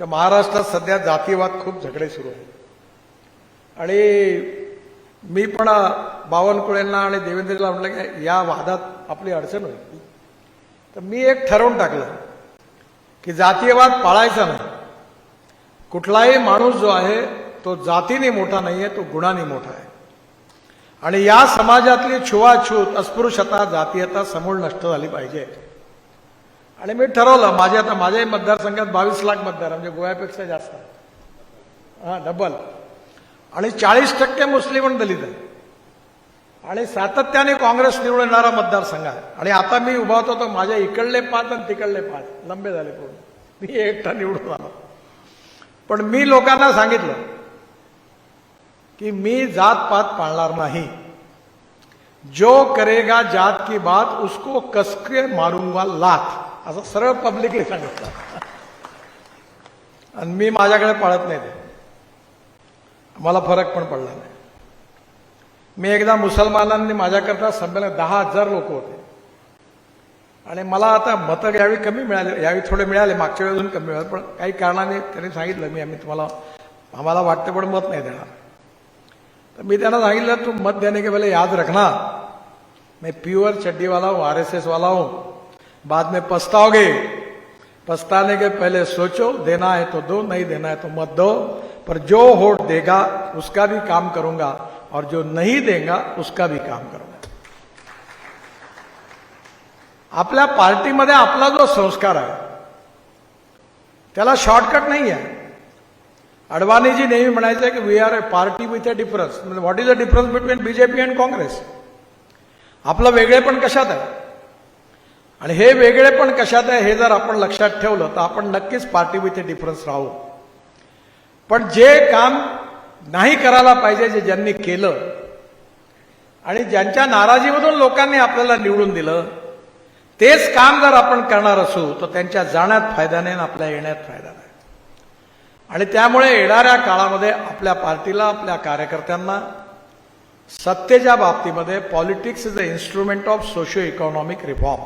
तर महाराष्ट्रात सध्या जातीवाद खूप झगडे सुरू आहेत. आणि मी पण बावनकुळेंना आणि देवेंद्रला म्हटलं की या वादात आपली अडचण होईल. तर मी एक ठरवून टाकलं की जातीयवाद पाळायचा नाही. कुठलाही माणूस जो आहे तो जातीने मोठा नाही आहे तो गुणाने मोठा आहे. आणि या समाजातली छुवाछूत अस्पृश्यता जातीयता समूळ नष्ट झाली पाहिजे. आणि मी ठरवलं माझे आता माझ्याही मतदारसंघात बावीस लाख मतदार म्हणजे गोव्यापेक्षा जास्त. हा डबल आणि चाळीस टक्के मुस्लिम आणि दलित आहे. आणि सातत्याने काँग्रेस निवडून येणारा मतदारसंघ आहे. आणि आता मी उभा होतो तर माझ्या इकडले पाच आणि तिकडले पाच लंबे झाले पूर्ण मी एकटा निवडून आलो. पण मी लोकांना सांगितलं की मी जात पात पाळणार नाही. जो करेगा जात की बात उसको कसके मारूंगा लाथ असं सरळ पब्लिकली सांगितलं. आणि मी माझ्याकडे पाळत नाही ते. मला फरक पण पडला नाही. मी एकदा मुसलमानांनी माझ्याकरता संमेलन दहा हजार लोक होते. आणि मला आता मतं यावेळी कमी मिळाले यावेळी थोडे मिळाले मागच्या वेळी कमी मिळाले पण काही कारणाने त्यांनी सांगितलं मी आम्ही तुम्हाला आम्हाला वाटतं पण मत नाही देणार. तर मी त्यांना सांगितलं तू मत देने की भले याद रखना. मी प्युअर चड्डीवाला हो आर एस एस वाला बाद में पछताओगे। पछताने के पहले सोचो, देना है तो दो, नहीं देना है तो मत दो। पर जो वोट देगा, उसका भी काम करूँगा। और जो नहीं देगा, उसका भी काम करूँगा। आपल्या पार्टीमध्ये आपला जो संस्कार आहे, त्याला शॉर्टकट नाही आहे. अडवाणीजी नेहमी म्हणायचे की we are a party with a difference what is a difference between BJP and Congress आपलं वेगळेपण कशात आहे? आणि हे वेगळे पण कशात आहे हे जर आपण लक्षात ठेवलं तर आपण नक्कीच पार्टी विथ अ डिफरन्स राहू. पण जे काम नाही करायला पाहिजे जे ज्यांनी केलं आणि ज्यांच्या नाराजीमधून लोकांनी आपल्याला निवडून दिलं तेच काम जर आपण करणार असू तर त्यांच्या जाण्यात फायदा नाही आणि आपल्या येण्यात फायदा नाही आणि त्यामुळे येणाऱ्या काळामध्ये आपल्या पार्टीला आपल्या कार्यकर्त्यांना सत्तेच्या बाबतीमध्ये politics is a instrument of socio economic reform